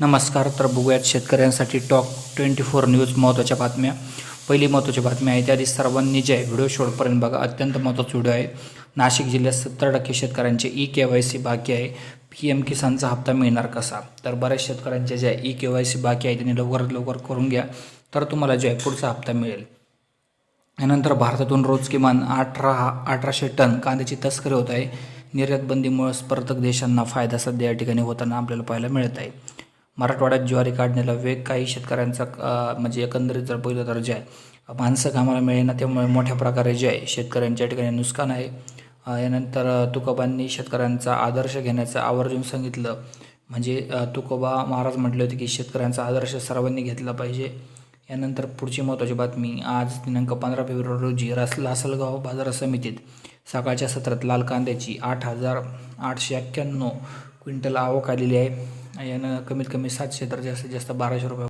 नमस्कार तर बघूयात शेतकऱ्यांसाठी टॉक ट्वेंटी फोर न्यूज महत्त्वाच्या बातम्या. पहिली महत्त्वाची बातमी आहे त्याआधी सर्वांनी जे आहे व्हिडिओ शेवटपर्यंत बघा अत्यंत महत्त्वाचा व्हिडिओ आहे. नाशिक जिल्ह्यात सत्तर टक्के शेतकऱ्यांचे ई के वाय सी बाकी आहे. पी एम किसानचा हप्ता मिळणार कसा? तर बऱ्याच शेतकऱ्यांचे जे आहे ई के वाय सी बाकी आहे त्यांनी लवकरात लवकर करून घ्या. तर तुम्हाला जो आहे पुढचा हप्ता मिळेल. यानंतर भारतातून रोज किमान अठरा अठराशे टन कांद्याची तस्करी होत आहे. निर्यातबंदीमुळे स्पर्धक देशांना फायदा सध्या या ठिकाणी होताना आपल्याला पाहायला मिळत आहे. मराठवाड्यात ज्वारी काढण्याला वेग काही शेतकऱ्यांचा म्हणजे एकंदरीत जर पहिलं तर जे आहे माणसं कामाला मिळेना त्यामुळे मोठ्या प्रकारे जे आहे शेतकऱ्यांच्या ठिकाणी नुकसान आहे. यानंतर तुकोबांनी शेतकऱ्यांचा आदर्श घेण्याचं आवर्जून सांगितलं. म्हणजे तुकोबा महाराज म्हटले होते की शेतकऱ्यांचा आदर्श सर्वांनी घेतला पाहिजे. यानंतर पुढची महत्त्वाची बातमी. आज दिनांक पंधरा फेब्रुवारी रोजी रस लासलगाव बाजार समितीत सकाळच्या सत्रात लाल कांद्याची आठ हजार आठशे अठ्ठ्याण्णव क्विंटल आवक आलेली आहे. यानं कमीत कमी सातशे तर जास्तीत जास्त बाराशे रुपये